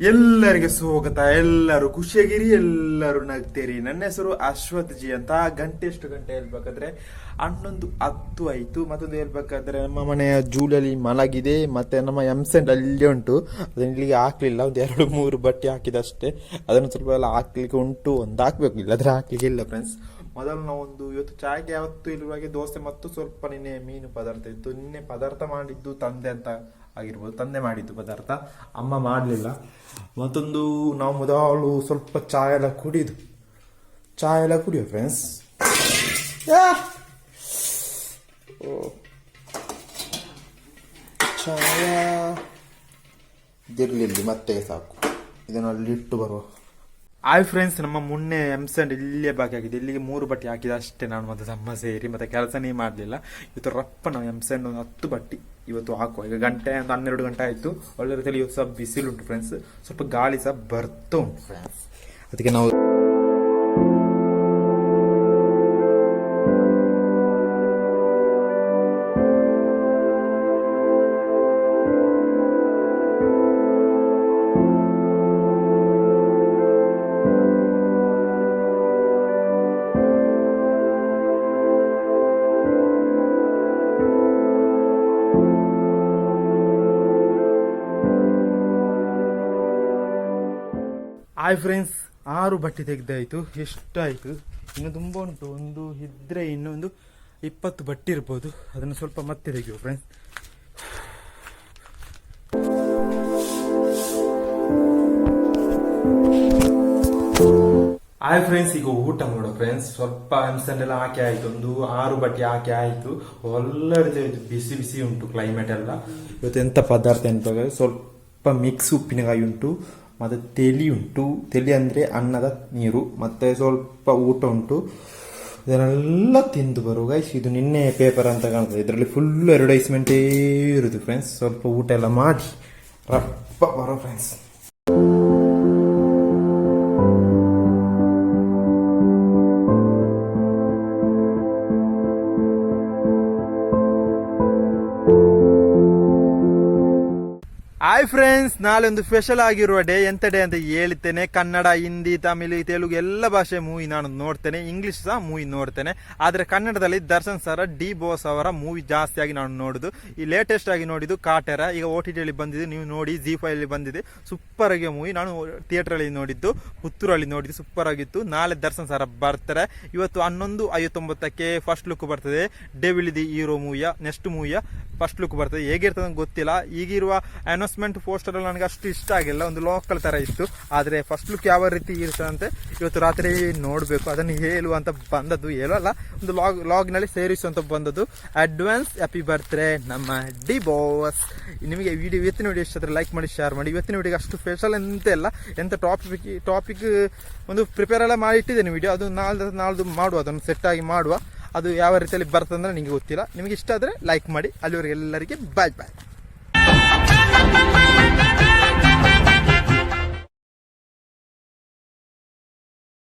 ಎಲ್ಲರಿಗೆ ಸ್ವಾಗತ, ಎಲ್ಲರೂ ಖುಷಿಯಾಗಿರಿ, ಎಲ್ಲರೂ ನಗ್ತೀರಿ. ನನ್ನ ಹೆಸರು ಅಶ್ವಥ್ ಜಿ ಅಂತ. ಗಂಟೆ ಎಷ್ಟು ಗಂಟೆ ಹೇಳ್ಬೇಕಾದ್ರೆ ಹನ್ನೊಂದು ಹತ್ತು ಆಯ್ತು. ಮತ್ತೊಂದು ಹೇಳ್ಬೇಕಾದ್ರೆ ನಮ್ಮ ಮನೆಯ ಜೂಲಲ್ಲಿ ಮಲಗಿದೆ. ಮತ್ತೆ ನಮ್ಮ ಎಂಸೆಂಟ್ ಅಲ್ಲಿ ಉಂಟು. ಅದನ್ನ ಇಲ್ಲಿಗೆ ಹಾಕ್ಲಿಲ್ಲ. ಒಂದು ಎರಡು ಮೂರು ಬಟ್ಟೆ ಹಾಕಿದಷ್ಟೇ. ಅದನ್ನು ಸ್ವಲ್ಪ ಎಲ್ಲ ಹಾಕ್ಲಿಕ್ಕೆ ಉಂಟು ಒಂದು ಹಾಕ್ಬೇಕು ಇಲ್ಲದ್ರೆ ಹಾಕ್ಲಿಕ್ಕೆ ಇಲ್ಲ ಫ್ರೆಂಡ್ಸ್ ಮೊದಲು ನಾವೊಂದು ಇವತ್ತು ಚಾಯ್ಗೆ ಯಾವತ್ತು ಇರುವಾಗೆ ದೋಸೆ ಮತ್ತು ಸ್ವಲ್ಪ ನಿನ್ನೆ ಮೀನು ಪದಾರ್ಥ ಇತ್ತು. ನಿನ್ನೆ ಪದಾರ್ಥ ಮಾಡಿದ್ದು ತಂದೆ ಅಂತ ಆಗಿರ್ಬೋದು, ತಂದೆ ಮಾಡಿದ್ದು ಪದಾರ್ಥ. ಅಮ್ಮ ಮಾಡಲಿಲ್ಲ. ಮತ್ತೊಂದು, ನಾವು ಮೊದಲು ಸ್ವಲ್ಪ ಚಾಯ್ ಎಲ್ಲ ಕುಡಿದು, ಚಾಯ್ ಎಲ್ಲ ಕುಡಿಯೋ ಫ್ರೆಂಡ್ಸ್ ಚಾಯ. ಇದಿರಲಿಲ್ಲ ಮತ್ತೆ ಸಾಕು. ಇದನ್ನು ಅಲ್ಲಿಟ್ಟು ಬರುವ. ಆಯ್ ಫ್ರೆಂಡ್ಸ್ ನಮ್ಮ ಮೊನ್ನೆ ಎಂಸೆಂಡ್ ಇಲ್ಲೇ ಬಾಕಿ ಆಗಿದೆ. ಇಲ್ಲಿಗೆ ಮೂರು ಬಟ್ಟೆ ಹಾಕಿದ ಅಷ್ಟೇ ನಾನು ಮತ್ತೆ ತಮ್ಮ ಸೇರಿ, ಮತ್ತೆ ಕೆಲಸನೇ ಮಾಡಲಿಲ್ಲ. ಇವತ್ತು ರಪ್ಪ ನಾವು ಎಂಸೆಂಡ್ ಒಂದು ಹತ್ತು ಬಟ್ಟಿ ಇವತ್ತು ಹಾಕುವ. ಈಗ ಗಂಟೆ ಒಂದು ಹನ್ನೆರಡು ಗಂಟೆ ಆಯಿತು. ಒಳ್ಳೆ ರೀತಿಯಲ್ಲಿ ಇವತ್ತು ಸಹ ಬಿಸಿಲುಂಟು ಫ್ರೆಂಡ್ಸ್ ಸ್ವಲ್ಪ ಗಾಳಿ ಸಹ ಬರ್ತಾ ಉಂಟು ಫ್ರೆಂಡ್ಸ್ ಅದಕ್ಕೆ ನಾವು ಆಯ್ ಫ್ರೆಂಡ್ಸ್, ಆರು ಬಟ್ಟೆ ತೆಗೆದಾಯಿತು, ಎಷ್ಟಾಯಿತು? ಇನ್ನು ತುಂಬ ಉಂಟು. ಒಂದು ಇದ್ರೆ ಇನ್ನೊಂದು ಇಪ್ಪತ್ತು ಬಟ್ಟೆ ಇರ್ಬೋದು. ಅದನ್ನು ಸ್ವಲ್ಪ ಮತ್ತೆ ತೆಗೆಯುವ ಫ್ರೆಂಡ್ಸ್. ಆಯ್ ಫ್ರೆಂಡ್ಸ್, ಈಗ ಊಟ ಮಾಡೋ ಫ್ರೆಂಡ್ಸ್. ಸ್ವಲ್ಪ ಹಂಸನ್ ಹಾಕಿ ಆಯ್ತು. ಒಂದು ಆರು ಬಟ್ಟೆ ಹಾಕಿ ಆಯ್ತು. ಒಳ್ಳೆ ಬಿಸಿ ಬಿಸಿ ಉಂಟು ಕ್ಲೈಮೇಟ್ ಎಲ್ಲ. ಇವತ್ತು ಎಂತ ಪದಾರ್ಥ ಎಂತ ಸ್ವಲ್ಪ ಮಿಕ್ಸ್ ಉಪ್ಪಿನಕಾಯಿ ಉಂಟು. ಮತ್ತೆ ತೆಲಿ ಉಂಟು. ತೆಲಿ ಅಂದ್ರೆ ಅನ್ನದ ನೀರು, ಮತ್ತೆ ಸ್ವಲ್ಪ ಊಟ ಉಂಟು. ಇದನ್ನೆಲ್ಲ ತಿಂದು ಬರುವ ಗೈಸ್ ಇದು ನಿನ್ನೆ ಪೇಪರ್ ಅಂತ ಕಾಣ್ತದೆ. ಇದರಲ್ಲಿ ಫುಲ್ ಅಡ್ವರ್ಟೈಸ್ಮೆಂಟೇ ಇರುತ್ತೆ ಫ್ರೆಂಡ್ಸ್ ಸ್ವಲ್ಪ ಊಟ ಎಲ್ಲ ಮಾಡಿ, ರಪ್ಪ ಬರೋ ಫ್ರೆಂಡ್ಸ್ ಹಾಯ್ ಫ್ರೆಂಡ್ಸ್ ನಾಳೆ ಒಂದು ಸ್ಪೆಷಲ್ ಆಗಿರುವ ಡೇ ಎಂತ ಡೇ ಅಂತ ಹೇಳ್ತೇನೆ. ಕನ್ನಡ, ಹಿಂದಿ, ತಮಿಳು, ತೆಲುಗು ಎಲ್ಲ ಭಾಷೆ ಮೂವಿ ನಾನು ನೋಡ್ತೇನೆ. ಇಂಗ್ಲೀಷ್ ಸಹ ಮೂವಿ ನೋಡ್ತೇನೆ. ಆದರೆ ಕನ್ನಡದಲ್ಲಿ ದರ್ಶನ್ ಸರ, ಡಿ ಬೋಸ್ ಅವರ ಮೂವಿ ಜಾಸ್ತಿಯಾಗಿ ನಾನು ನೋಡುದು. ಈ ಲೇಟೆಸ್ಟ್ ಆಗಿ ನೋಡಿದ್ದು ಕಾಟೆರ. ಈಗ ಓ ಟಿ ಟಿಯಲ್ಲಿ ಬಂದಿದ್ದು, ನೀವು ನೋಡಿ ಜಿ ಫೈಲಿ ಬಂದಿದೆ ಸೂಪರ್ ಆಗಿ ಮೂವಿ ನಾನು ಥಿಯೇಟ್ರಲ್ಲಿ ನೋಡಿದ್ದು ಪುತ್ತೂರಲ್ಲಿ ನೋಡಿದ್ದು ಸೂಪರ್ ಆಗಿತ್ತು. ನಾಳೆ ದರ್ಶನ್ ಸರ ಬರ್ತಾರೆ. ಇವತ್ತು ಹನ್ನೊಂದು ಐವತ್ತೊಂಬತ್ತಕ್ಕೆ ಫಸ್ಟ್ ಲುಕ್ ಬರ್ತದೆ. ಡೆವಿಲ್ ದಿ ಹೀರೋ ಮೂವಿಯ ನೆಕ್ಸ್ಟ್ ಮೂವಿಯ ಫಸ್ಟ್ ಲುಕ್ ಬರ್ತದೆ. ಹೇಗಿರ್ತದೆ ಗೊತ್ತಿಲ್ಲ. ಈಗಿರುವ ಅನೌನ್ಸ್ಮೆಂಟ್ ಪೋಸ್ಟರ್ ನನಗೆ ಅಷ್ಟು ಇಷ್ಟ ಆಗಿಲ್ಲ, ಒಂದು ಲೋಕಲ್ ತರ ಇತ್ತು. ಆದರೆ ಫಸ್ಟ್ ಲುಕ್ ಯಾವ ರೀತಿ ಇರ್ತದಂತೆ ಇವತ್ತು ರಾತ್ರಿ ನೋಡಬೇಕು, ಅದನ್ನು ಹೇಳುವಂತ ಬಂದದ್ದು. ಹೇಳಲ್ಲ ಒಂದು ಲಾಗ್ ಲಾಗ್ನಲ್ಲಿ ಸೇರಿಸುವಂತ ಬಂದದ್ದು. ಅಡ್ವಾನ್ಸ್ ಹ್ಯಾಪಿ ಬರ್ತ್ಡೇ ನಮ್ಮ ಡಿ ಬಾಸ್ ನಿಮಗೆ ವಿಡಿಯೋ ಇವತ್ತಿನ ವಿಡಿಯೋ ಇಷ್ಟ ಲೈಕ್ ಮಾಡಿ ಶೇರ್ ಮಾಡಿ. ಇವತ್ತಿನ ವಿಡಿಯೋಗೆ ಅಷ್ಟು ಸ್ಪೆಷಲ್ ಎಂತ ಇಲ್ಲ, ಎಂತ ಟಾಪಿಕ್ ಟಾಪಿಕ್ ಒಂದು ಪ್ರಿಪೇರ್ ಎಲ್ಲ ಮಾಡಿ ಇಟ್ಟಿದ್ದೇನೆ ವಿಡಿಯೋ ಅದು ನಾಳ್ದು ನಾಳ್ದು ಮಾಡುವ, ಅದನ್ನು ಸೆಟ್ ಆಗಿ ಮಾಡುವ. ಅದು ಯಾವ ರೀತಿಯಲ್ಲಿ ಬರ್ತದಂದ್ರೆ ನಿಮಗೆ ಗೊತ್ತಿಲ್ಲ. ನಿಮಗೆ ಇಷ್ಟ ಆದರೆ ಲೈಕ್ ಮಾಡಿ. ಅಲ್ಲಿವರೆಗೆ ಎಲ್ಲರಿಗೆ ಬಾಯ್ ಬಾಯ್